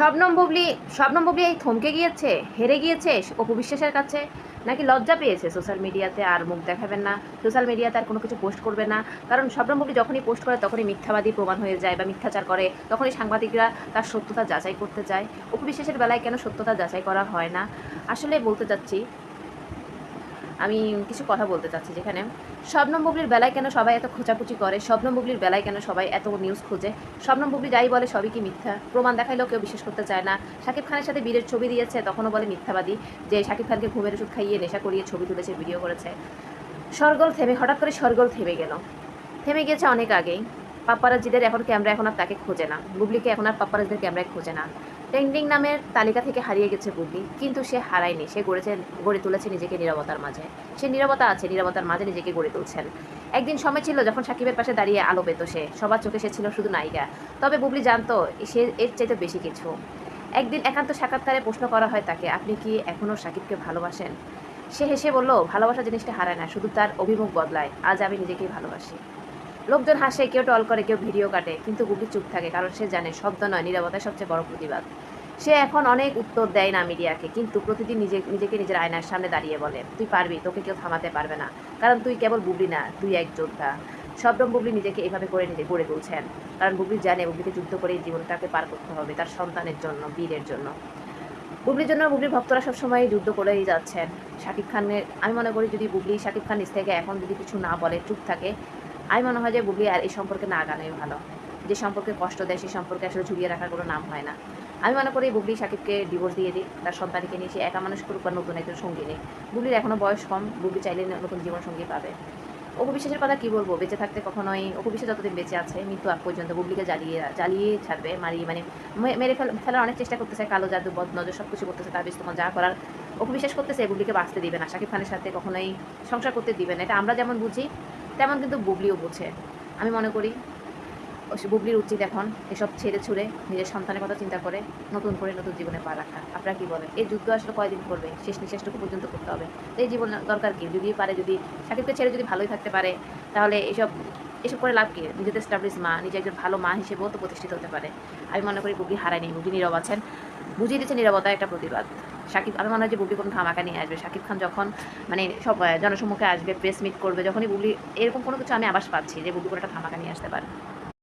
শবনম বুবলি শবনম বুবলি এই থমকে গিয়েছে, হেরে গিয়েছে, অপু বিশ্বাসের কাছে? নাকি লজ্জা পেয়েছে সোশ্যাল মিডিয়াতে আর মুখ দেখাবেন না? সোশ্যাল মিডিয়াতে আর কোনো কিছু পোস্ট করবে না? কারণ শবনম যখনই পোস্ট করে তখনই মিথ্যাবাদী প্রমাণ হয়ে যায় বা মিথ্যাচার করে। তখনই সাংবাদিকরা তার সত্যতা যাচাই করতে চায়। অপু বিশ্বাসের বেলায় কেন সত্যতা যাচাই করা হয় না? আসলে বলতে চাচ্ছি আমি কিছু কথা বলতে চাচ্ছি যেখানে শবনম বুবলির বেলায় কেন সবাই এত খোঁচাখুচি করে? শবনম বুবলির বেলায় কেন সবাই এত নিউজ খোঁজে? শবনম বুবলি যাই বলে সবই কি মিথ্যা? প্রমাণ দেখাইলেও কেউ বিশ্বাস করতে চায় না। শাকিব খানের সাথে বীরের ছবি দিয়েছে, তখনও বলে মিথ্যাবাদী যে শাকিব খানকে ঘুমের ওষুধ খাইয়ে নেশা করিয়ে ছবি তুলেছে ভিডিও করেছে। সরগোল থেমে, হঠাৎ করে সরগোল থেমে গেল। থেমে গেছে অনেক আগেই। পাপ্পারাজিদের এখন ক্যামেরা এখন আর তাকে খোঁজে না। বুবলিকে এখন আর পাপ্পারাজিদের ক্যামেরায় খোঁজে না। ট্রেন্ডিং নামের তালিকা থেকে হারিয়ে গেছে বুবলি, কিন্তু সে হারায়নি। সে গড়েছে, গড়ে তুলেছে নিজেকে নিরবতার মাঝে। সে নিরবতা আছে, নিরবতার মাঝে নিজেকে গড়ে তুলছেন। একদিন সময় ছিল যখন সাকিবের পাশে দাঁড়িয়ে আলো পেত সে। সবার চোখে সে ছিল শুধু নায়িকা। তবে বুবলি জানতো, সে এর চাইতে বেশি কিছু। একদিন একান্ত সাক্ষাৎকারে প্রশ্ন করা হয় তাকে, আপনি কি এখনও সাকিবকে ভালোবাসেন? সে হেসে বলল, ভালোবাসা জিনিসটা হারায় না, শুধু তার অভিমুখ বদলায়। আজ আমি নিজেকেই ভালোবাসি। লোকজন হাসে, কেউ টল করে, কেউ ভিডিও কাটে, কিন্তু গুগলি চুপ থাকে, কারণ সে জানে শব্দ নয় নিরবতাই সবচেয়ে বড় প্রতিবাদ। সে এখন অনেক উত্তর দেয় না মিডিয়াকে কিন্তু প্রতিদিন নিজে, নিজেকে নিজের আয়নার সামনে দাঁড়িয়ে বলে, তুই পারবি, তোকে কেউ থামাতে পারবে না, কারণ তুই কেবল বুবলি না, তুই এক যোদ্ধা। শবনম বুবলি নিজেকে এভাবে করে নিজে গড়ে তুলছেন, কারণ বুবলি জানে বুবলিকে যুদ্ধ করে জীবনটাকে পার করতে হবে, তার সন্তানের জন্য, বীরের জন্য। বুবলির জন্য বুবলির ভক্তরা সবসময় যুদ্ধ করেই যাচ্ছেন। শাকিব খানের, আমি মনে করি যদি বুবলি, শাকিব খান নিজ থেকে এখন যদি কিছু না বলে, চুপ থাকে আমি মনে হয় যে বুবলি, আর এই সম্পর্কে না গানোই ভালো। যে সম্পর্কে কষ্ট দেয়, সেই সম্পর্কে আসলে ঝুলিয়ে রাখার কোনো নাম হয় না। আমি মনে করি বুবলি সাকিবকে ডিভোর্স দিয়ে দিই তার সন্তানকে নিয়ে সে একা মানুষ করুক বা নতুন একজন সঙ্গী নেই বুবলির এখনও বয়স কম, বুবলি চাইলে নতুন জীবন সঙ্গী পাবে। অপু বিশ্বাসের কথা কী বলব? বেঁচে থাকতে কখনোই, অপু বিশ্বাস যতদিন বেঁচে আছে, মৃত্যু আগ পর্যন্ত বুবলিকে জ্বালিয়ে জ্বালিয়ে ছাড়বে, মারিয়ে মানে মেরে ফেল, ফেলার অনেক চেষ্টা করতেছে, কালো জাদু, বদ নজর, সব কিছু করতেছে, তার বিস্তমান যা করার অপু বিশ্বাস করতেছে, বুবলিকে বাঁচতে দিবে না। শাকিব খানের সাথে কখনোই সংসার করতে দিবে না। এটা আমরা যেমন বুঝি তেমন কিন্তু বুবলিও বোঝে। আমি মনে করি বুবলির উচিত এখন এসব ছেড়ে ছুড়ে নিজের সন্তানের কথা চিন্তা করে নতুন করে নতুন জীবনে পা রাখা। আপনারা কী বলেন? এই যুদ্ধ আসলে কয়দিন করবে? শেষ নিঃশ্বাসটুকু পর্যন্ত করতে হবে। এই জীবন দরকার কি? যদি পারে, যদি সাকিবকে ছেড়ে যদি ভালোই থাকতে পারে, তাহলে এসব এসব করে লাভ কি? নিজেদের স্টাবলিশ মা, নিজে একজন ভালো মা হিসেবেও তো প্রতিষ্ঠিত হতে পারে। আমি মনে করি বুকি হারায়নি। বুকি নীরব আছেন। বুঝিয়ে দিচ্ছে নীরবতা একটা প্রতিবাদ। শাকিব আমি মনে হয় যে বুবলি কোনো ধামাকা নিয়ে আসবে। শাকিব খান যখন মানে সব জনসম্মুখে আসবে প্রেস মিট করবে, যখনই বুবলি এরকম কোনো কিছু আমি আবাস পাচ্ছি যে বুবলি কোনো একটা ধামাকা নিয়ে আসতে পারে।